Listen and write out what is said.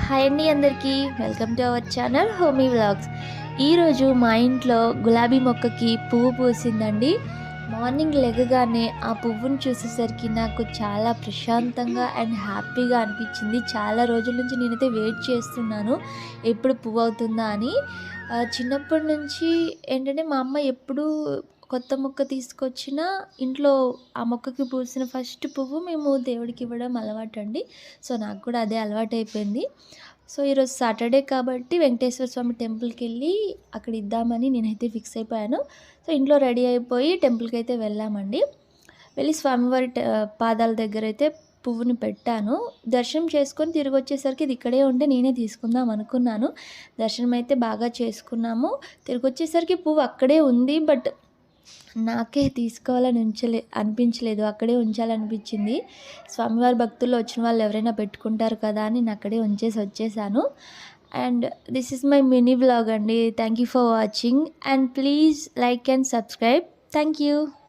Hi అండి అందరికీ. Welcome to our channel homey vlogs. ఈరోజు మా ఇంట్లో గులాబీ మొక్కకి పువ్వు పూసిందండి. మార్నింగ్ లెగగానే ఆ పువ్వును చూసేసరికి నాకు చాలా ప్రశాంతంగా అండ్ హ్యాపీగా అనిపించింది. చాలా రోజుల నుంచి నేనైతే వెయిట్ చేస్తున్నాను. ఎప్పుడు పువ్వు అవుతుందా అని. చిన్నప్పటి నుంచి ఏంటంటే మా అమ్మ ఎప్పుడూ కొత్త మొక్క తీసుకొచ్చిన ఇంట్లో ఆ మొక్కకి పూసిన ఫస్ట్ పువ్వు మేము దేవుడికి ఇవ్వడం అలవాటు అండి సో నాకు కూడా అదే అలవాటు అయిపోయింది సో ఈరోజు సాటర్డే కాబట్టి వెంకటేశ్వర స్వామి టెంపుల్కి వెళ్ళి అక్కడ ఇద్దామని నేనైతే ఫిక్స్ అయిపోయాను. సో ఇంట్లో రెడీ అయిపోయి టెంపుల్కి అయితే వెళ్ళామండి. వెళ్ళి స్వామివారి పాదాల దగ్గర అయితే పువ్వుని పెట్టాను. దర్శనం చేసుకొని తిరిగి వచ్చేసరికి ఇది ఇక్కడే ఉంటే నేనే తీసుకుందాం అనుకున్నాను. దర్శనం అయితే బాగా చేసుకున్నాము. తిరిగి వచ్చేసరికి పువ్వు అక్కడే ఉంది బట్ నాకే తీసుకోవాలని ఉంచలే అనిపించలేదు. అక్కడే ఉంచాలనిపించింది. స్వామివారి భక్తుల్లో వచ్చిన వాళ్ళు ఎవరైనా పెట్టుకుంటారు కదా అని నేను అక్కడే ఉంచేసి వచ్చేసాను. And this is my mini blog అండి. Thank you for watching. And please like and subscribe. Thank you.